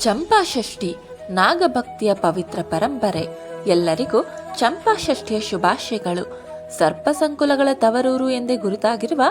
ಚಂಪಾಷಷ್ಠಿ ನಾಗಭಕ್ತಿಯ ಪವಿತ್ರ ಪರಂಪರೆ. ಎಲ್ಲರಿಗೂ ಚಂಪಾಷಷ್ಠಿಯ ಶುಭಾಶಯಗಳು. ಸರ್ಪಸಂಕುಲಗಳ ತವರೂರು ಎಂದೇ ಗುರುತಾಗಿರುವ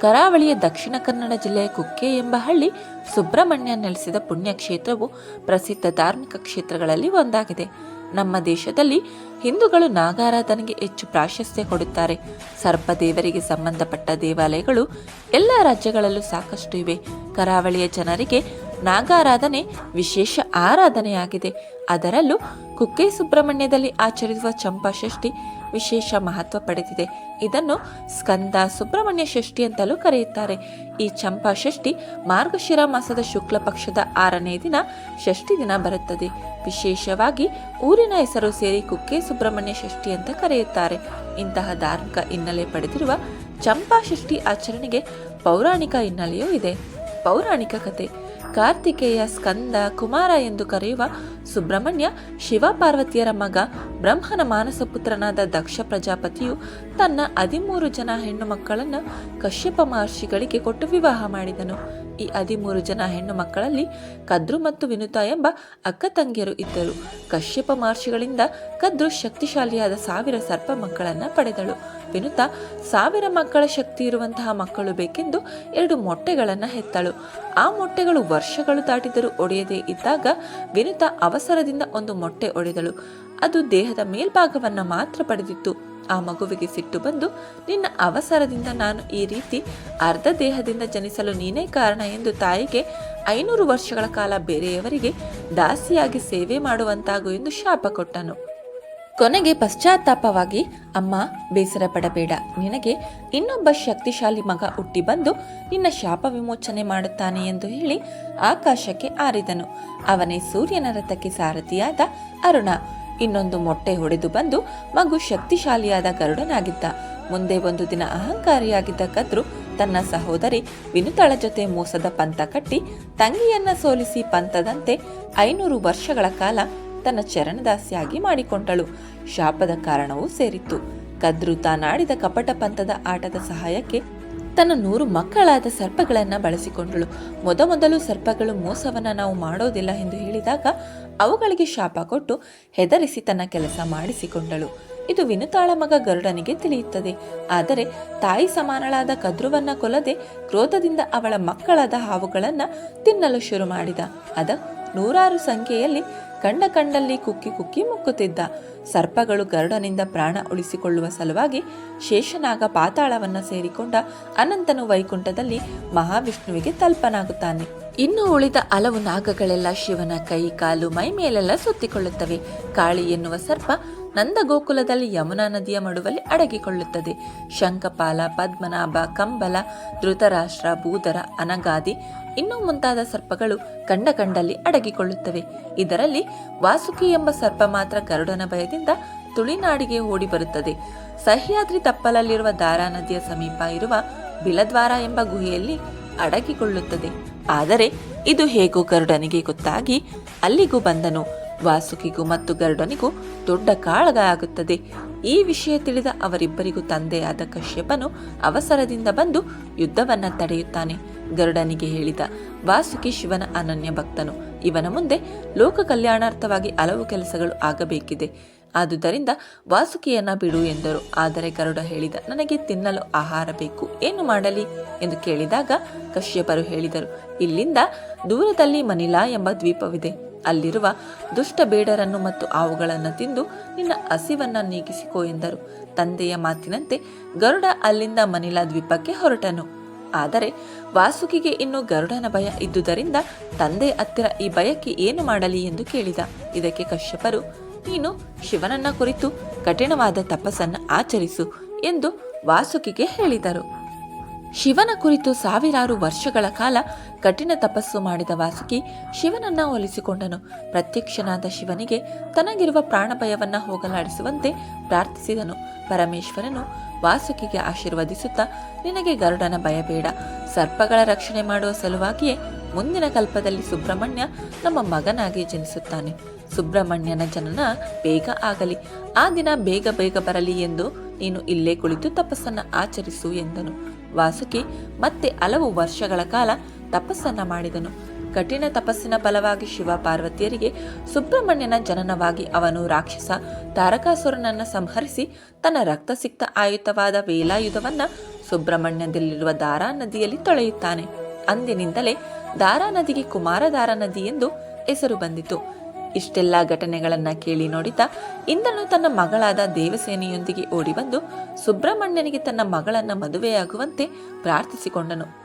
ಕರಾವಳಿಯ ದಕ್ಷಿಣ ಕನ್ನಡ ಜಿಲ್ಲೆಯ ಕುಕ್ಕೆ ಎಂಬ ಹಳ್ಳಿ ಸುಬ್ರಹ್ಮಣ್ಯ ನೆಲೆಸಿದ ಪುಣ್ಯಕ್ಷೇತ್ರವು ಪ್ರಸಿದ್ಧ ಧಾರ್ಮಿಕ ಕ್ಷೇತ್ರಗಳಲ್ಲಿ ಒಂದಾಗಿದೆ. ನಮ್ಮ ದೇಶದಲ್ಲಿ ಹಿಂದೂಗಳು ನಾಗಾರಾಧನೆಗೆ ಹೆಚ್ಚು ಪ್ರಾಶಸ್ತ್ಯ ಕೊಡುತ್ತಾರೆ. ಸರ್ಪ ದೇವರಿಗೆ ಸಂಬಂಧಪಟ್ಟ ದೇವಾಲಯಗಳು ಎಲ್ಲ ರಾಜ್ಯಗಳಲ್ಲೂ ಸಾಕಷ್ಟು ಇವೆ. ಕರಾವಳಿಯ ಜನರಿಗೆ ನಾಗಾರಾಧನೆ ವಿಶೇಷ ಆರಾಧನೆಯಾಗಿದೆ. ಅದರಲ್ಲೂ ಕುಕ್ಕೆ ಸುಬ್ರಹ್ಮಣ್ಯದಲ್ಲಿ ಆಚರಿಸುವ ಚಂಪಾಷಷ್ಠಿ ವಿಶೇಷ ಮಹತ್ವ ಪಡೆದಿದೆ. ಇದನ್ನು ಸ್ಕಂದ ಸುಬ್ರಹ್ಮಣ್ಯ ಷಷ್ಠಿ ಅಂತಲೂ ಕರೆಯುತ್ತಾರೆ. ಈ ಚಂಪಾಷಷ್ಠಿ ಮಾರ್ಗಶಿರ ಮಾಸದ ಶುಕ್ಲ ಪಕ್ಷದ ಆರನೇ ದಿನ ಷಷ್ಠಿ ದಿನ ಬರುತ್ತದೆ. ವಿಶೇಷವಾಗಿ ಊರಿನ ಹೆಸರು ಸೇರಿ ಕುಕ್ಕೆ ಸುಬ್ರಹ್ಮಣ್ಯ ಷಷ್ಠಿ ಅಂತ ಕರೆಯುತ್ತಾರೆ. ಇಂತಹ ಧಾರ್ಮಿಕ ಹಿನ್ನೆಲೆ ಪಡೆದಿರುವ ಚಂಪಾಷಷ್ಠಿ ಆಚರಣೆಗೆ ಪೌರಾಣಿಕ ಹಿನ್ನೆಲೆಯೂ ಇದೆ. ಪೌರಾಣಿಕ ಕತೆ. ಕಾರ್ತಿಕೇಯ ಸ್ಕಂದ ಕುಮಾರ ಎಂದು ಕರೆಯುವ ಸುಬ್ರಹ್ಮಣ್ಯ ಶಿವ ಪಾರ್ವತಿಯರ ಮಗ ಬ್ರಹ್ಮನ ಮಾನಸ ಪುತ್ರನಾದ ದಕ್ಷ ಪ್ರಜಾಪತಿಯು ತನ್ನ ಹದಿಮೂರು ಜನ ಹೆಣ್ಣು ಮಕ್ಕಳನ್ನು ಕಶ್ಯಪ ಮಹರ್ಷಿಗಳಿಗೆ ಕೊಟ್ಟು ವಿವಾಹ ಮಾಡಿದನು. ಈ ಹದಿಮೂರು ಜನ ಹೆಣ್ಣು ಮಕ್ಕಳಲ್ಲಿ ಕದ್ರು ಮತ್ತು ವಿನುತ ಎಂಬ ಅಕ್ಕ ತಂಗಿಯರು ಇದ್ದರು. ಕಶ್ಯಪ ಮಹರ್ಷಿಗಳಿಂದ ಕದ್ರು ಶಕ್ತಿಶಾಲಿಯಾದ ಸಾವಿರ ಸರ್ಪ ಮಕ್ಕಳನ್ನು ಪಡೆದಳು. ವಿನುತ, ಸಾವಿರ ಮಕ್ಕಳ ಶಕ್ತಿ ಇರುವಂತಹ ಮಕ್ಕಳು ಬೇಕೆಂದು ಎರಡು ಮೊಟ್ಟೆಗಳನ್ನು ಹೆತ್ತಳು. ಆ ಮೊಟ್ಟೆಗಳು ವರ್ಷಗಳು ದಾಟಿದರೂ ಒಡೆಯದೇ ಇದ್ದಾಗ ವಿನುತ ಅವಸರದಿಂದ ಒಂದು ಮೊಟ್ಟೆ ಒಡೆದಳು. ಅದು ದೇಹದ ಮೇಲ್ಭಾಗವನ್ನು ಮಾತ್ರ ಪಡೆದಿತ್ತು. ಆ ಮಗುವಿಗೆ ಸಿಟ್ಟು ಬಂದು, ನಿನ್ನ ಅವಸರದಿಂದ ನಾನು ಈ ರೀತಿ ಅರ್ಧ ದೇಹದಿಂದ ಜನಿಸಲು ನೀನೇ ಕಾರಣ ಎಂದು ತಾಯಿಗೆ ಐನೂರು ವರ್ಷಗಳ ಕಾಲ ಬೇರೆಯವರಿಗೆ ದಾಸಿಯಾಗಿ ಸೇವೆ ಮಾಡುವಂತಾಗು ಎಂದು ಶಾಪ ಕೊಟ್ಟನು. ಕೊನೆಗೆ ಪಶ್ಚಾತ್ತಾಪವಾಗಿ, ಅಮ್ಮ, ಬೇಸರ ಪಡಬೇಡ. ನಿನಗೆ ಇನ್ನೊಬ್ಬ ಶಕ್ತಿಶಾಲಿ ಮಗ ಹುಟ್ಟಿ ಬಂದು ನಿನ್ನ ಶಾಪ ವಿಮೋಚನೆ ಮಾಡುತ್ತಾನೆ ಎಂದು ಹೇಳಿ ಆಕಾಶಕ್ಕೆ ಆರಿದನು. ಅವನೇ ಸೂರ್ಯನ ರಥಕ್ಕೆ ಸಾರಥಿಯಾದ ಅರುಣ. ಇನ್ನೊಂದು ಮೊಟ್ಟೆ ಹೊಡೆದು ಬಂದು ಮಗು ಶಕ್ತಿಶಾಲಿಯಾದ ಗರುಡನಾಗಿದ್ದ. ಮುಂದೆ ಒಂದು ದಿನ ಅಹಂಕಾರಿಯಾಗಿದ್ದ ಕದ್ರು ತನ್ನ ಸಹೋದರಿ ವಿನುತಳ ಜೊತೆ ಮೋಸದ ಪಂಥ ಕಟ್ಟಿ ತಂಗಿಯನ್ನ ಸೋಲಿಸಿ ಪಂಥದಂತೆ ಐನೂರು ವರ್ಷಗಳ ಕಾಲ ತನ್ನ ಚರಣದಾಸಿಯಾಗಿ ಮಾಡಿಕೊಂಡಳು. ಶಾಪದ ಕಾರಣವೂ ಸೇರಿತ್ತು. ಕದ್ರು ತಾನಾಡಿದ ಕಪಟ ಪಂಥದ ಆಟದ ಸಹಾಯಕ್ಕೆ ತನ್ನ ನೂರು ಮಕ್ಕಳಾದ ಸರ್ಪಗಳನ್ನ ಬಳಸಿಕೊಂಡಳು. ಮೊದಮೊದಲು ಸರ್ಪಗಳು ಮೋಸವನ್ನ ನಾವು ಮಾಡೋದಿಲ್ಲ ಎಂದು ಹೇಳಿದಾಗ ಅವುಗಳಿಗೆ ಶಾಪ ಕೊಟ್ಟು ಹೆದರಿಸಿ ತನ್ನ ಕೆಲಸ ಮಾಡಿಸಿಕೊಂಡಳು. ಇದು ವಿನುತಾಳ ಮಗ ಗರುಡನಿಗೆ ತಿಳಿಯುತ್ತದೆ. ಆದರೆ ತಾಯಿ ಸಮಾನಳಾದ ಕದ್ರುವನ್ನ ಕೊಲ್ಲದೆ ಕ್ರೋಧದಿಂದ ಅವಳ ಮಕ್ಕಳಾದ ಹಾವುಗಳನ್ನ ತಿನ್ನಲು ಶುರು ಮಾಡಿದ. ಅದ ನೂರಾರು ಸಂಖ್ಯೆಯಲ್ಲಿ ಕಂಡ ಕಂಡಲ್ಲಿ ಕುಕ್ಕಿ ಕುಕ್ಕಿ ಮುಕ್ಕುತ್ತಿದ್ದ. ಸರ್ಪಗಳು ಗರುಡನಿಂದ ಪ್ರಾಣ ಉಳಿಸಿಕೊಳ್ಳುವ ಸಲುವಾಗಿ ಶೇಷನಾಗ ಪಾತಾಳವನ್ನ ಸೇರಿಕೊಂಡ ಅನಂತನು ವೈಕುಂಠದಲ್ಲಿ ಮಹಾವಿಷ್ಣುವಿಗೆ ತಲ್ಪನಾಗುತ್ತಾನೆ. ಇನ್ನು ಉಳಿದ ಹಲವು ನಾಗಗಳೆಲ್ಲ ಶಿವನ ಕೈ, ಕಾಲು, ಮೈ ಮೇಲೆಲ್ಲ ಸುತ್ತಿಕೊಳ್ಳುತ್ತವೆ. ಕಾಳಿ ಎನ್ನುವ ಸರ್ಪ ನಂದಗೋಕುಲದಲ್ಲಿ ಯಮುನಾ ನದಿಯ ಮಡುವಲ್ಲಿ ಅಡಗಿಕೊಳ್ಳುತ್ತದೆ. ಶಂಖಪಾಲ, ಪದ್ಮನಾಭ, ಕಂಬಲ, ಧೃತರಾಷ್ಟ್ರ, ಭೂಧರ, ಅನಗಾದಿ ಇನ್ನೂ ಮುಂತಾದ ಸರ್ಪಗಳು ಕಂಡ ಕಂಡಲ್ಲಿ ಅಡಗಿಕೊಳ್ಳುತ್ತವೆ. ಇದರಲ್ಲಿ ವಾಸುಕಿ ಎಂಬ ಸರ್ಪ ಮಾತ್ರ ಗರುಡನ ಭಯದಿಂದ ತುಳಿನಾಡಿಗೆ ಓಡಿ ಬರುತ್ತದೆ. ಸಹ್ಯಾದ್ರಿ ತಪ್ಪಲಲ್ಲಿರುವ ದಾರಾ ನದಿಯ ಸಮೀಪ ಇರುವ ಬಿಲದ್ವಾರ ಎಂಬ ಗುಹೆಯಲ್ಲಿ ಅಡಗಿಕೊಳ್ಳುತ್ತದೆ. ಆದರೆ ಇದು ಹೇಗೋ ಗರುಡನಿಗೆ ಗೊತ್ತಾಗಿ ಅಲ್ಲಿಗೂ ಬಂದನು. ವಾಸುಕಿಗೂ ಮತ್ತು ಗರುಡನಿಗೂ ದೊಡ್ಡ ಕಾಳಗ ಆಗುತ್ತದೆ. ಈ ವಿಷಯ ತಿಳಿದ ಅವರಿಬ್ಬರಿಗೂ ತಂದೆಯಾದ ಕಶ್ಯಪನು ಅವಸರದಿಂದ ಬಂದು ಯುದ್ಧವನ್ನ ತಡೆಯುತ್ತಾನೆ. ಗರುಡನಿಗೆ ಹೇಳಿದ, ವಾಸುಕಿ ಶಿವನ ಅನನ್ಯ ಭಕ್ತನು, ಇವನ ಮುಂದೆ ಲೋಕ ಕಲ್ಯಾಣಾರ್ಥವಾಗಿ ಹಲವು ಕೆಲಸಗಳು ಆಗಬೇಕಿದೆ. ಆದುದರಿಂದ ವಾಸುಕಿಯನ್ನ ಬಿಡು ಎಂದರು. ಆದರೆ ಗರುಡ ಹೇಳಿದ, ನನಗೆ ತಿನ್ನಲು ಆಹಾರ ಬೇಕು, ಏನು ಮಾಡಲಿ? ಎಂದು ಕೇಳಿದಾಗ ಕಶ್ಯಪರು ಹೇಳಿದರು, ಇಲ್ಲಿಂದ ದೂರದಲ್ಲಿ ಮನಿಲಾ ಎಂಬ ದ್ವೀಪವಿದೆ. ಅಲ್ಲಿರುವ ದುಷ್ಟ ಬೇಡರನ್ನು ಮತ್ತು ಅವುಗಳನ್ನು ತಿಂದು ನಿನ್ನ ಹಸಿವನ್ನು ನೀಗಿಸಿಕೊ ಎಂದರು. ತಂದೆಯ ಮಾತಿನಂತೆ ಗರುಡ ಅಲ್ಲಿಂದ ಮನಿಲಾ ದ್ವೀಪಕ್ಕೆ ಹೊರಟನು. ಆದರೆ ವಾಸುಕಿಗೆ ಇನ್ನು ಗರುಡನ ಭಯ ಇದ್ದುದರಿಂದ ತಂದೆ ಹತ್ತಿರ ಈ ಭಯಕ್ಕೆ ಏನು ಮಾಡಲಿ ಎಂದು ಕೇಳಿದ. ಇದಕ್ಕೆ ಕಶ್ಯಪರು, ನೀನು ಶಿವನನ್ನ ಕುರಿತು ಕಠಿಣವಾದ ತಪಸ್ಸನ್ನು ಆಚರಿಸು ಎಂದು ವಾಸುಕಿಗೆ ಹೇಳಿದರು. ಶಿವನ ಕುರಿತು ಸಾವಿರಾರು ವರ್ಷಗಳ ಕಾಲ ಕಠಿಣ ತಪಸ್ಸು ಮಾಡಿದ ವಾಸುಕಿ ಶಿವನನ್ನ ಒಲಿಸಿಕೊಂಡನು. ಪ್ರತ್ಯಕ್ಷನಾದ ಶಿವನಿಗೆ ತನಗಿರುವ ಪ್ರಾಣಭಯವನ್ನ ಹೋಗಲಾಡಿಸುವಂತೆ ಪ್ರಾರ್ಥಿಸಿದನು. ಪರಮೇಶ್ವರನು ವಾಸುಕಿಗೆ ಆಶೀರ್ವದಿಸುತ್ತಾ, ನಿನಗೆ ಗರುಡನ ಭಯ ಬೇಡ. ಸರ್ಪಗಳ ರಕ್ಷಣೆ ಮಾಡುವ ಸಲುವಾಗಿಯೇ ಮುಂದಿನ ಕಲ್ಪದಲ್ಲಿ ಸುಬ್ರಹ್ಮಣ್ಯ ನಮ್ಮ ಮಗನಾಗಿ ಜನಿಸುತ್ತಾನೆ. ಸುಬ್ರಹ್ಮಣ್ಯನ ಜನನ ಬೇಗ ಆಗಲಿ. ಆ ದಿನ ಬೇಗ ಬೇಗ ಬರಲಿ ಎಂದು ನೀನು ಇಲ್ಲೇ ಕುಳಿತು ತಪಸ್ಸನ್ನ ಆಚರಿಸು ಎಂದನು. ವಾಸುಕಿ ಮತ್ತೆ ಹಲವು ವರ್ಷಗಳ ಕಾಲ ತಪಸ್ಸನ್ನ ಮಾಡಿದನು. ಕಠಿಣ ತಪಸ್ಸಿನ ಫಲವಾಗಿ ಶಿವ ಪಾರ್ವತಿಯರಿಗೆ ಸುಬ್ರಹ್ಮಣ್ಯನ ಜನನವಾಗಿ ಅವನು ರಾಕ್ಷಸ ತಾರಕಾಸುರನನ್ನು ಸಂಹರಿಸಿ ತನ್ನ ರಕ್ತಸಿಕ್ತ ಆಯುತವಾದ ವೇಲಾಯುಧವನ್ನು ಸುಬ್ರಹ್ಮಣ್ಯದಲ್ಲಿರುವ ದಾರಾ ನದಿಯಲ್ಲಿ ತೊಳೆಯುತ್ತಾನೆ. ಅಂದಿನಿಂದಲೇ ದಾರಾ ನದಿಗೆ ಕುಮಾರಧಾರಾ ನದಿ ಎಂದು ಹೆಸರು ಬಂದಿತು. ಇಷ್ಟೆಲ್ಲ ಘಟನೆಗಳನ್ನ ಕೇಳಿ ನೋಡಿದ ಇಂದ್ರನು ತನ್ನ ಮಗಳಾದ ದೇವಸೇನೆಯೊಂದಿಗೆ ಓಡಿಬಂದು ಸುಬ್ರಹ್ಮಣ್ಯನಿಗೆ ತನ್ನ ಮಗಳನ್ನ ಮದುವೆಯಾಗುವಂತೆ ಪ್ರಾರ್ಥಿಸಿಕೊಂಡನು.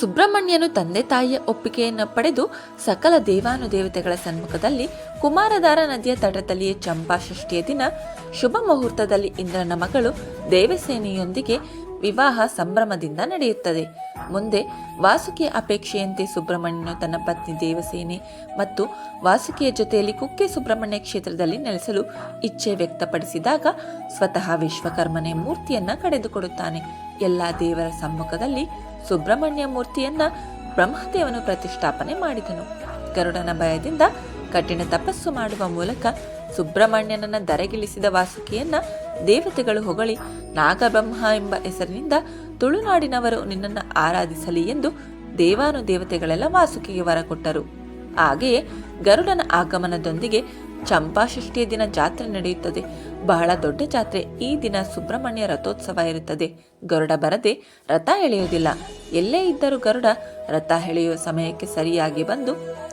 ಸುಬ್ರಹ್ಮಣ್ಯನು ತಂದೆ ತಾಯಿಯ ಒಪ್ಪಿಗೆಯನ್ನು ಪಡೆದು ಸಕಲ ದೇವಾನುದೇವತೆಗಳ ಸನ್ಮುಖದಲ್ಲಿ ಕುಮಾರಧಾರ ನದಿಯ ತಟದಲ್ಲಿಯೇ ಚಂಪಾ ಷಷ್ಠಿಯ ದಿನ, ಶುಭ ಮುಹೂರ್ತದಲ್ಲಿ ಇಂದ್ರನ ಮಗಳು ದೇವಸೇನೆಯೊಂದಿಗೆ ವಿವಾಹ ಸಂಭ್ರಮದಿಂದ ನಡೆಯುತ್ತದೆ. ಮುಂದೆ ವಾಸುಕಿಯ ಅಪೇಕ್ಷೆಯಂತೆ ಸುಬ್ರಹ್ಮಣ್ಯನು ತನ್ನ ಪತ್ನಿ ದೇವಸೇನೆ ಮತ್ತು ವಾಸುಕಿಯ ಜೊತೆಯಲ್ಲಿ ಕುಕ್ಕೆ ಸುಬ್ರಹ್ಮಣ್ಯ ಕ್ಷೇತ್ರದಲ್ಲಿ ನೆಲೆಸಲು ಇಚ್ಛೆ ವ್ಯಕ್ತಪಡಿಸಿದಾಗ ಸ್ವತಃ ವಿಶ್ವಕರ್ಮನೆ ಮೂರ್ತಿಯನ್ನ ಕಡೆದುಕೊಡುತ್ತಾನೆ ಎಲ್ಲ ದೇವರ ಸಮ್ಮುಖದಲ್ಲಿ ಸುಬ್ರಹ್ಮಣ್ಯ ಮೂರ್ತಿಯನ್ನ ಬ್ರಹ್ಮದೇವನು ಪ್ರತಿಷ್ಠಾಪನೆ ಮಾಡಿದನು. ಗರುಡನ ಭಯದಿಂದ ಕಠಿಣ ತಪಸ್ಸು ಮಾಡುವ ಮೂಲಕ ಸುಬ್ರಹ್ಮಣ್ಯನನ್ನ ಧರೆಗಿಳಿಸಿದ ವಾಸುಕಿಯನ್ನ ದೇವತೆಗಳು ಹೊಗಳಿ ನಾಗಬ್ರಹ್ಮ ಎಂಬ ಹೆಸರಿನಿಂದ ತುಳುನಾಡಿನವರು ನಿನ್ನನ್ನು ಆರಾಧಿಸಲಿ ಎಂದು ದೇವಾನು ದೇವತೆಗಳೆಲ್ಲ ವಾಸುಕಿಗೆ ವರ ಕೊಟ್ಟರು. ಹಾಗೆಯೇ ಗರುಡನ ಆಗಮನದೊಂದಿಗೆ ಚಂಪಾಷಷ್ಠಿಯ ದಿನ ಜಾತ್ರೆ ನಡೆಯುತ್ತದೆ. ಬಹಳ ದೊಡ್ಡ ಜಾತ್ರೆ. ಈ ದಿನ ಸುಬ್ರಹ್ಮಣ್ಯ ರಥೋತ್ಸವ ಇರುತ್ತದೆ. ಗರುಡ ಬರದೆ ರಥ ಎಳೆಯುವುದಿಲ್ಲ. ಎಲ್ಲೇ ಇದ್ದರೂ ಗರುಡ ರಥ ಎಳೆಯುವ ಸಮಯಕ್ಕೆ ಸರಿಯಾಗಿ ಬಂದು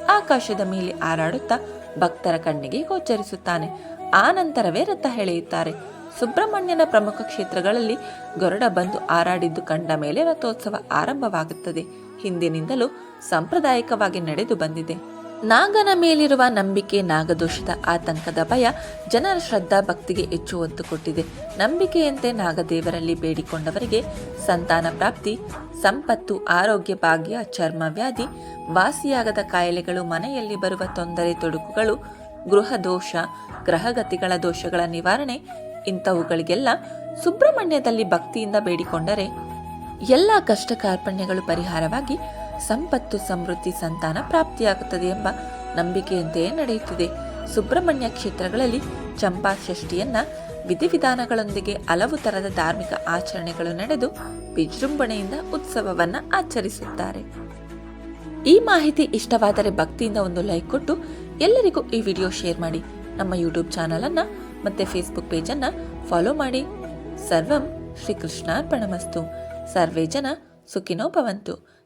ಆಕಾಶದ ಮೇಲೆ ಹಾರಾಡುತ್ತಾ ಭಕ್ತರ ಕಣ್ಣಿಗೆ ಗೋಚರಿಸುತ್ತಾನೆ. ಆ ನಂತರವೇ ರಥ ಎಳೆಯುತ್ತಾರೆ. ಸುಬ್ರಹ್ಮಣ್ಯನ ಪ್ರಮುಖ ಕ್ಷೇತ್ರಗಳಲ್ಲಿ ಗರುಡ ಬಂದು ಆರಾಡಿದ್ದು ಕಂಡ ಮೇಲೆ ರಥೋತ್ಸವ ಆರಂಭವಾಗುತ್ತದೆ. ಹಿಂದಿನಿಂದಲೂ ಸಾಂಪ್ರದಾಯಿಕವಾಗಿ ನಡೆದು ಬಂದಿದೆ. ನಾಗನ ಮೇಲಿರುವ ನಂಬಿಕೆ ನಾಗದೋಷದ ಆತಂಕದ ಭಯ ಜನರ ಶ್ರದ್ಧಾ ಭಕ್ತಿಗೆ ಹೆಚ್ಚು ಒತ್ತು ಕೊಟ್ಟಿದೆ. ನಂಬಿಕೆಯಂತೆ ನಾಗದೇವರಲ್ಲಿ ಬೇಡಿಕೊಂಡವರಿಗೆ ಸಂತಾನ ಪ್ರಾಪ್ತಿ, ಸಂಪತ್ತು, ಆರೋಗ್ಯ ಭಾಗ್ಯ, ಚರ್ಮ ವ್ಯಾಧಿ, ವಾಸಿಯಾಗದ ಕಾಯಿಲೆಗಳು, ಮನೆಯಲ್ಲಿ ಬರುವ ತೊಂದರೆ, ತೊಡಕುಗಳು, ಗೃಹ ದೋಷ, ಗ್ರಹಗತಿಗಳ ದೋಷಗಳ ನಿವಾರಣೆ ಇಂಥವುಗಳಿಗೆಲ್ಲ ಸುಬ್ರಹ್ಮಣ್ಯದಲ್ಲಿ ಭಕ್ತಿಯಿಂದ ಬೇಡಿಕೊಂಡರೆ ಎಲ್ಲ ಕಷ್ಟ ಕಾರ್ಪಣ್ಯಗಳು ಪರಿಹಾರವಾಗಿ ಸಂಪತ್ತು ಸಮೃದ್ಧಿ ಸಂತಾನ ಪ್ರಾಪ್ತಿಯಾಗುತ್ತದೆ ಎಂಬ ನಂಬಿಕೆಯಂತೆಯೇ ನಡೆಯುತ್ತಿದೆ. ಸುಬ್ರಹ್ಮಣ್ಯ ಕ್ಷೇತ್ರಗಳಲ್ಲಿ ಚಂಪಾ ಷಷ್ಠಿಯನ್ನ ವಿಧಿವಿಧಾನಗಳೊಂದಿಗೆ ಹಲವು ತರದ ಧಾರ್ಮಿಕ ಆಚರಣೆಗಳು ನಡೆದು ವಿಜೃಂಭಣೆಯಿಂದ ಉತ್ಸವವನ್ನ ಆಚರಿಸುತ್ತಾರೆ. ಈ ಮಾಹಿತಿ ಇಷ್ಟವಾದರೆ ಭಕ್ತಿಯಿಂದ ಒಂದು ಲೈಕ್ ಕೊಟ್ಟು ಎಲ್ಲರಿಗೂ ಈ ವಿಡಿಯೋ ಶೇರ್ ಮಾಡಿ. ನಮ್ಮ ಯೂಟ್ಯೂಬ್ ಚಾನಲನ್ನು ಮತ್ತು ಫೇಸ್ಬುಕ್ ಪೇಜನ್ನು ಫಾಲೋ ಮಾಡಿ. ಸರ್ವಂ ಶ್ರೀಕೃಷ್ಣಾರ್ಪಣಮಸ್ತು. ಸರ್ವೇ ಜನ ಸುಖಿನೋ ಭವಂತು.